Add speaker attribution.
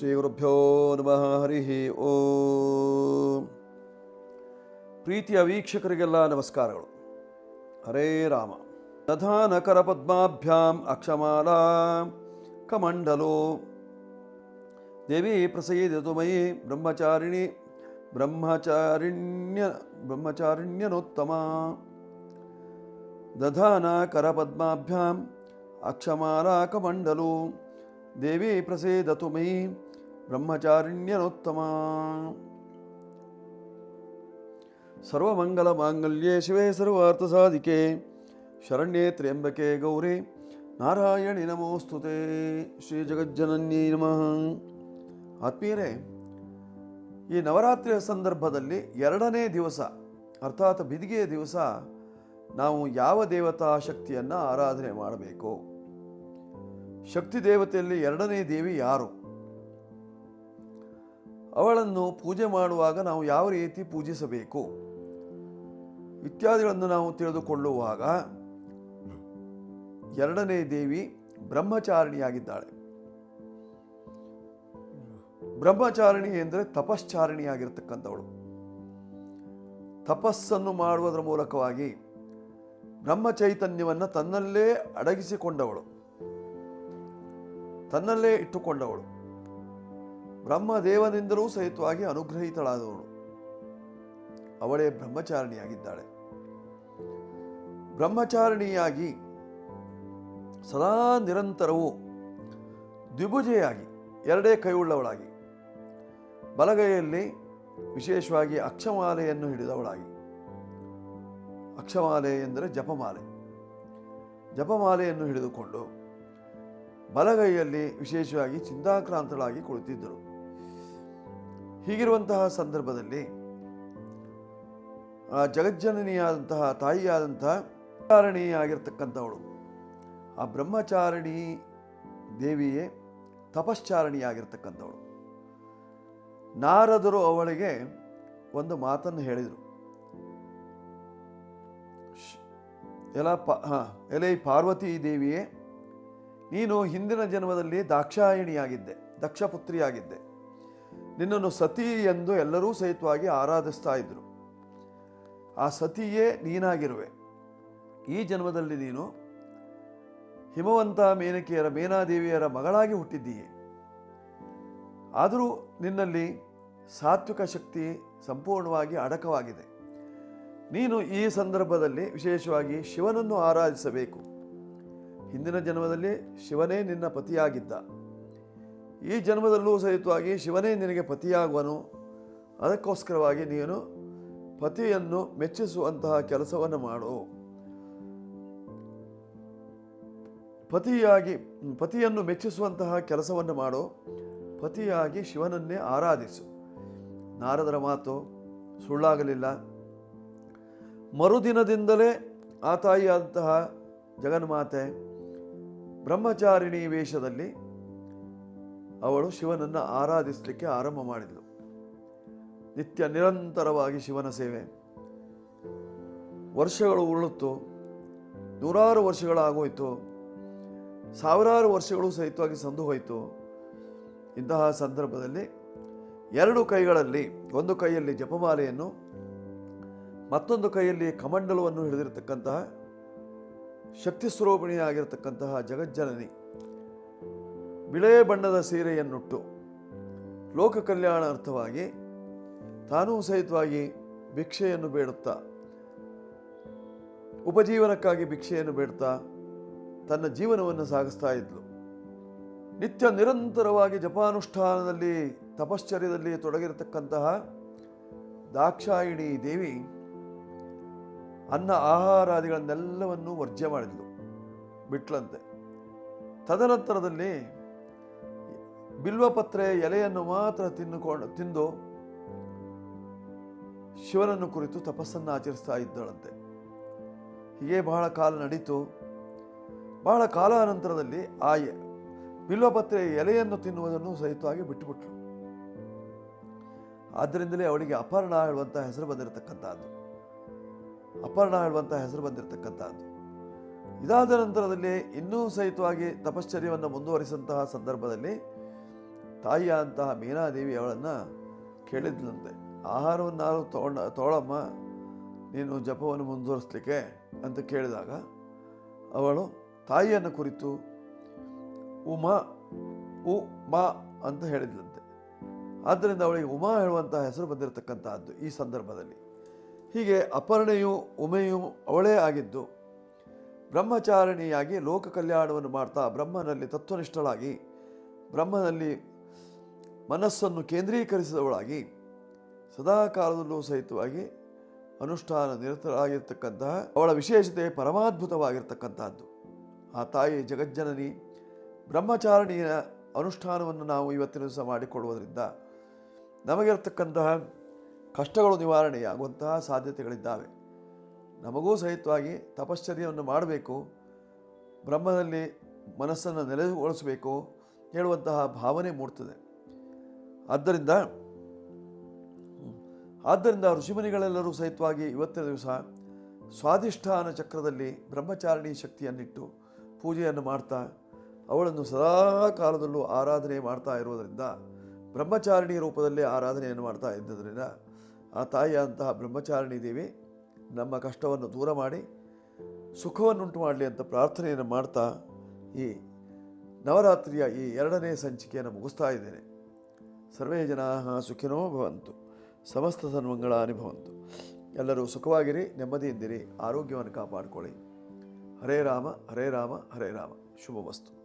Speaker 1: ಶ್ರೀ ಗುರುಭ್ಯೋ ನಮಃ ಹರಿ ಓಂ ಪ್ರೀತಿಯ ವೀಕ್ಷಕರಿಗೆಲ್ಲ ನಮಸ್ಕಾರಗಳು ಹರೇ ರಾಮ ದಧಾನ ಕರ ಪದ್ಮಾಭ್ಯಾಂ ಅಕ್ಷಮಾಲಾ ಕಮಂಡಲೋ ದೇವಿ ಪ್ರಸೀದತು ಮಯಿ ಬ್ರಹ್ಮಚಾರಿಣಿ ಬ್ರಹ್ಮಚಾರಿಣ್ಯ ಬ್ರಹ್ಮಚಾರಿಣ್ಯನೋತ್ತಮ ದಧಾನ ಕರಪದ್ಮಾಭ್ಯಾಂ ಅಕ್ಷಮಾಲಾಕಮಂಡಲು ದೇವಿ ಪ್ರಸೇದತು ಮಯಿ ಬ್ರಹ್ಮಚಾರಿಣ್ಯನೋತ್ತಮ. ಸರ್ವಮಂಗಲಮಾಂಗಲ್ಯೆ ಶಿವೆ ಸರ್ವಾರ್ಥಸಾಧಿಕೆ ಶರಣ್ಯೇ ತ್ರ್ಯಂಬಕೆ ಗೌರಿ. ನಾರಾಯಣಿ ನಮೋಸ್ತುತೆ. ಶ್ರೀ ಜಗಜ್ಜನನ್ಯೈ ನಮಃ. ಆತ್ಮೀಯರೇ, ಈ ನವರಾತ್ರಿಯ ಸಂದರ್ಭದಲ್ಲಿ ಎರಡನೇ ದಿವಸ, ಅರ್ಥಾತ್ ಬಿದಿಗೆಯ ದಿವಸ, ನಾವು ಯಾವ ದೇವತಾ ಶಕ್ತಿಯನ್ನು ಆರಾಧನೆ ಮಾಡಬೇಕು? ಶಕ್ತಿ ದೇವತೆಯಲ್ಲಿ ಎರಡನೇ ದೇವಿ ಯಾರು? ಅವಳನ್ನು ಪೂಜೆ ಮಾಡುವಾಗ ನಾವು ಯಾವ ರೀತಿ ಪೂಜಿಸಬೇಕು? ಇತ್ಯಾದಿಗಳನ್ನು ನಾವು ತಿಳಿದುಕೊಳ್ಳುವಾಗ ಎರಡನೇ ದೇವಿ ಬ್ರಹ್ಮಚಾರಿಣಿಯಾಗಿದ್ದಾಳೆ. ಬ್ರಹ್ಮಚಾರಿಣಿ ಎಂದರೆ ತಪಶ್ಚಾರಣಿಯಾಗಿರ್ತಕ್ಕಂಥವಳು. ತಪಸ್ಸನ್ನು ಮಾಡುವುದರ ಮೂಲಕವಾಗಿ ಬ್ರಹ್ಮಚೈತನ್ಯವನ್ನು ತನ್ನಲ್ಲೇ ಅಡಗಿಸಿಕೊಂಡವಳು. ತನ್ನಲ್ಲೇ ಇಟ್ಟುಕೊಂಡವಳು. ಬ್ರಹ್ಮದೇವನಿಂದಲೂ ಸಹಿತವಾಗಿ ಅನುಗ್ರಹಿತಳಾದವಳು. ಅವಳೇ ಬ್ರಹ್ಮಚಾರಿಣಿಯಾಗಿದ್ದಾಳೆ. ಬ್ರಹ್ಮಚಾರಿಣಿಯಾಗಿ ಸದಾ ನಿರಂತರವೂ ದ್ವಿಭುಜೆಯಾಗಿ, ಎರಡೇ ಕೈಯುಳ್ಳವಳಾಗಿ ಬಲಗೈಯಲ್ಲಿ ವಿಶೇಷವಾಗಿ ಅಕ್ಷಮಾಲೆಯನ್ನು ಹಿಡಿದವಳಾಗಿ. ಅಕ್ಷಮಾಲೆ ಎಂದರೆ ಜಪಮಾಲೆ. ಜಪಮಾಲೆಯನ್ನು ಹಿಡಿದುಕೊಂಡು ಬಲಗೈಯಲ್ಲಿ ವಿಶೇಷವಾಗಿ ಚಿಂತಾಕ್ರಾಂತಳಾಗಿ ಕುಳಿತಿದ್ದರು ಹೀಗಿರುವಂತಹ ಸಂದರ್ಭದಲ್ಲಿ ಆ ಜಗಜ್ಜನನಿಯಾದಂತಹ ತಾಯಿಯಾದಂತಹ ಚಾರಣಿಯಾಗಿರ್ತಕ್ಕಂಥವಳು ಆ ಬ್ರಹ್ಮಚಾರಣಿ ದೇವಿಯೇ ತಪಶ್ಚಾರಣಿಯಾಗಿರ್ತಕ್ಕಂಥವಳು ನಾರದರು ಅವಳಿಗೆ ಒಂದು ಮಾತನ್ನು ಹೇಳಿದರು. ಎಲ ಪ, ಹಾಂ, ಎಲೆ ಪಾರ್ವತಿ ದೇವಿಯೇ, ನೀನು ಹಿಂದಿನ ಜನ್ಮದಲ್ಲಿ ದಾಕ್ಷಾಯಣಿಯಾಗಿದ್ದೆ, ದಕ್ಷಪುತ್ರಿಯಾಗಿದ್ದೆ. ನಿನ್ನನ್ನು ಸತಿ ಎಂದು ಎಲ್ಲರೂ ಸಹಿತವಾಗಿ ಆರಾಧಿಸ್ತಾ ಇದ್ದರು ಆ ಸತಿಯೇ ನೀನಾಗಿರುವೆ. ಈ ಜನ್ಮದಲ್ಲಿ ನೀನು ಹಿಮವಂತ ಮೇನಕೆಯರ ಮೇನಾದೇವಿಯರ ಮಗಳಾಗಿ ಹುಟ್ಟಿದ್ದೀಯೆ. ಆದರೂ ನಿನ್ನಲ್ಲಿ ಸಾತ್ವಿಕ ಶಕ್ತಿ ಸಂಪೂರ್ಣವಾಗಿ ಅಡಕವಾಗಿದೆ. ನೀನು ಈ ಸಂದರ್ಭದಲ್ಲಿ ವಿಶೇಷವಾಗಿ ಶಿವನನ್ನು ಆರಾಧಿಸಬೇಕು. ಹಿಂದಿನ ಜನ್ಮದಲ್ಲಿ ಶಿವನೇ ನಿನ್ನ ಪತಿಯಾಗಿದ್ದ. ಈ ಜನ್ಮದಲ್ಲೂ ಸಹಿತವಾಗಿ ಶಿವನೇ ನಿನಗೆ ಪತಿಯಾಗುವನು. ಅದಕ್ಕೋಸ್ಕರವಾಗಿ ನೀನು ಪತಿಯನ್ನು ಮೆಚ್ಚಿಸುವಂತಹ ಕೆಲಸವನ್ನು ಮಾಡು. ಪತಿಯಾಗಿ, ಪತಿಯನ್ನು ಮೆಚ್ಚಿಸುವಂತಹ ಕೆಲಸವನ್ನು ಮಾಡು. ಪತಿಯಾಗಿ ಶಿವನನ್ನೇ ಆರಾಧಿಸು. ನಾರದರ ಮಾತು ಸುಳ್ಳಾಗಲಿಲ್ಲ. ಮರುದಿನದಿಂದಲೇ ಆ ತಾಯಿಯಾದಂತಹ ಜಗನ್ಮಾತೆ ಬ್ರಹ್ಮಚಾರಿಣಿ ವೇಷದಲ್ಲಿ ಅವಳು ಶಿವನನ್ನು ಆರಾಧಿಸಲಿಕ್ಕೆ ಆರಂಭ ಮಾಡಿದಳು ನಿತ್ಯ ನಿರಂತರವಾಗಿ ಶಿವನ ಸೇವೆ. ವರ್ಷಗಳು ಉರುಳುತ್ತು. ನೂರಾರು ವರ್ಷಗಳಾಗೋಯಿತು ಸಾವಿರಾರು ವರ್ಷಗಳು ಸಹಿತವಾಗಿ ಸಂದು ಹೋಯಿತು. ಇಂತಹ ಸಂದರ್ಭದಲ್ಲಿ ಎರಡು ಕೈಗಳಲ್ಲಿ, ಒಂದು ಕೈಯಲ್ಲಿ ಜಪಮಾಲೆಯನ್ನು, ಮತ್ತೊಂದು ಕೈಯಲ್ಲಿ ಕಮಂಡಲವನ್ನು ಹಿಡಿದಿರತಕ್ಕಂತಹ ಶಕ್ತಿ ಸ್ವರೂಪಿಣಿಯಾಗಿರತಕ್ಕಂತಹ ಜಗಜ್ಜನನಿ ಬಿಳೆ ಬಣ್ಣದ ಸೀರೆಯನ್ನುಟ್ಟು ಲೋಕ ಕಲ್ಯಾಣ ಅರ್ಥವಾಗಿ ತಾನೂ ಸಹಿತವಾಗಿ ಭಿಕ್ಷೆಯನ್ನು ಬೇಡುತ್ತಾ, ಉಪಜೀವನಕ್ಕಾಗಿ ಭಿಕ್ಷೆಯನ್ನು ಬೇಡುತ್ತಾ ತನ್ನ ಜೀವನವನ್ನು ಸಾಗಿಸ್ತಾ ಇದ್ಲು. ನಿತ್ಯ ನಿರಂತರವಾಗಿ ಜಪಾನುಷ್ಠಾನದಲ್ಲಿ ತಪಶ್ಚರ್ಯದಲ್ಲಿ ತೊಡಗಿರತಕ್ಕಂತಹ ದಾಕ್ಷಾಯಿಣಿ ದೇವಿ ಅನ್ನ ಆಹಾರಾದಿಗಳನ್ನೆಲ್ಲವನ್ನು ವರ್ಜ್ಯ ಮಾಡಿದ್ಲು. ಬಿಟ್ಲಂತೆ ತದನಂತರದಲ್ಲಿ ಬಿಲ್ವಪತ್ರೆ ಎಲೆಯನ್ನು ಮಾತ್ರ ತಿನ್ನುಕೊಂಡು ತಿಂದು ಶಿವನನ್ನು ಕುರಿತು ತಪಸ್ಸನ್ನು ಆಚರಿಸ್ತಾ ಇದ್ದಳಂತೆ. ಹೀಗೆ ಬಹಳ ಕಾಲ ನಡೀತು. ಬಹಳ ಕಾಲಾನಂತರದಲ್ಲಿ ಆ ಎ- ಬಿಲ್ವಪತ್ರೆ ಎಲೆಯನ್ನು ತಿನ್ನುವುದನ್ನು ಸಹಿತವಾಗಿ ಬಿಟ್ಟುಬಿಟ್ರು ಆದ್ದರಿಂದಲೇ ಅವಳಿಗೆ ಅಪರ್ಣ ಹೇಳುವಂಥ ಹೆಸರು ಬಂದಿರತಕ್ಕಂಥದ್ದು. ಅಪರ್ಣ ಹೇಳುವಂಥ ಹೆಸರು ಬಂದಿರತಕ್ಕಂಥದ್ದು. ಇದಾದ ನಂತರದಲ್ಲಿ ಇನ್ನೂ ಸಹಿತವಾಗಿ ತಪಶ್ಚರ್ಯವನ್ನು ಮುಂದುವರಿಸಿದಂತಹ ಸಂದರ್ಭದಲ್ಲಿ ತಾಯಿಯ ಅಂತಹ ಮೀನಾದೇವಿ ಅವಳನ್ನು ಕೇಳಿದ್ಲಂತೆ. ಆಹಾರವನ್ನಾರು ತಗೊಂಡ, ತಗೊಳಮ್ಮ, ನೀನು ಜಪವನ್ನು ಮುಂದುವರಿಸಲಿಕ್ಕೆ ಅಂತ ಕೇಳಿದಾಗ ಅವಳು, ತಾಯಿಯನ್ನು ಕುರಿತು ಉಮಾ ಉ ಮಾ ಅಂತ ಹೇಳಿದ್ಲಂತೆ. ಆದ್ದರಿಂದ ಅವಳಿಗೆ ಉಮಾ ಹೇಳುವಂತಹ ಹೆಸರು ಬಂದಿರತಕ್ಕಂತಹದ್ದು ಈ ಸಂದರ್ಭದಲ್ಲಿ. ಹೀಗೆ ಅಪರ್ಣೆಯು ಉಮೆಯು ಅವಳೇ ಆಗಿದ್ದು, ಬ್ರಹ್ಮಚಾರಿಣಿಯಾಗಿ ಲೋಕ ಕಲ್ಯಾಣವನ್ನು ಮಾಡ್ತಾ ಬ್ರಹ್ಮನಲ್ಲಿ ತತ್ವನಿಷ್ಠಳಾಗಿ ಬ್ರಹ್ಮನಲ್ಲಿ ಮನಸ್ಸನ್ನು ಕೇಂದ್ರೀಕರಿಸಿದವಳಾಗಿ ಸದಾ ಕಾಲದಲ್ಲೂ ಸಹಿತವಾಗಿ ಅನುಷ್ಠಾನ ನಿರತರಾಗಿರ್ತಕ್ಕಂತಹ ಅವಳ ವಿಶೇಷತೆ ಪರಮಾದ್ಭುತವಾಗಿರ್ತಕ್ಕಂತಹದ್ದು ಆ ತಾಯಿ ಜಗಜ್ಜನನಿ, ಬ್ರಹ್ಮಚಾರಣಿಯ ಅನುಷ್ಠಾನವನ್ನು ನಾವು ಇವತ್ತಿನ ದಿವಸ ಮಾಡಿಕೊಳ್ಳುವುದರಿಂದ ನಮಗಿರತಕ್ಕಂತಹ ಕಷ್ಟಗಳು ನಿವಾರಣೆಯಾಗುವಂತಹ ಸಾಧ್ಯತೆಗಳಿದ್ದಾವೆ. ನಮಗೂ ಸಹಿತವಾಗಿ ತಪಶ್ಚರ್ಯವನ್ನು ಮಾಡಬೇಕು ಬ್ರಹ್ಮದಲ್ಲಿ ಮನಸ್ಸನ್ನು ನೆಲೆಗೊಳಿಸಬೇಕು ಹೇಳುವಂತಹ ಭಾವನೆ ಮೂಡ್ತದೆ. ಆದ್ದರಿಂದ ಆದ್ದರಿಂದ ಋಷಿಮುನಿಗಳೆಲ್ಲರೂ ಸಹಿತವಾಗಿ ಇವತ್ತಿನ ದಿವಸ ಸ್ವಾಧಿಷ್ಠಾನ ಚಕ್ರದಲ್ಲಿ ಬ್ರಹ್ಮಚಾರಿಣಿ ಶಕ್ತಿಯನ್ನಿಟ್ಟು ಪೂಜೆಯನ್ನು ಮಾಡ್ತಾ, ಅವಳನ್ನು ಸದಾ ಕಾಲದಲ್ಲೂ ಆರಾಧನೆ ಮಾಡ್ತಾ ಇರುವುದರಿಂದ, ಬ್ರಹ್ಮಚಾರಿಣಿ ರೂಪದಲ್ಲಿ ಆರಾಧನೆಯನ್ನು ಮಾಡ್ತಾ ಇದ್ದುದರಿಂದ, ಆ ತಾಯಿಯಂತಹ ಬ್ರಹ್ಮಚಾರಿಣಿ ದೇವಿ ನಮ್ಮ ಕಷ್ಟವನ್ನು ದೂರ ಮಾಡಿ, ಸುಖವನ್ನುಂಟು ಮಾಡಲಿ ಅಂತ ಪ್ರಾರ್ಥನೆಯನ್ನು ಮಾಡ್ತಾ ಈ ನವರಾತ್ರಿಯ ಈ ಎರಡನೇ ಸಂಚಿಕೆಯನ್ನು ಮುಗಿಸ್ತಾ ಇದ್ದೇನೆ. ಸರ್ವೇ ಜನಾ ಸುಖಿನೋ ಭವಂತು. ಸಮಸ್ತ ಸನ್ಮಂಗಳಾನಿ ಅನುಭವಂತು ಎಲ್ಲರೂ ಸುಖವಾಗಿರಿ, ನೆಮ್ಮದಿಯಿಂದಿರಿ, ಆರೋಗ್ಯವನ್ನು ಕಾಪಾಡಿಕೊಳ್ಳಿ. ಹರೇ ರಾಮ ಹರೇ ರಾಮ ಹರೇ ರಾಮ. ಶುಭವಸ್ತು.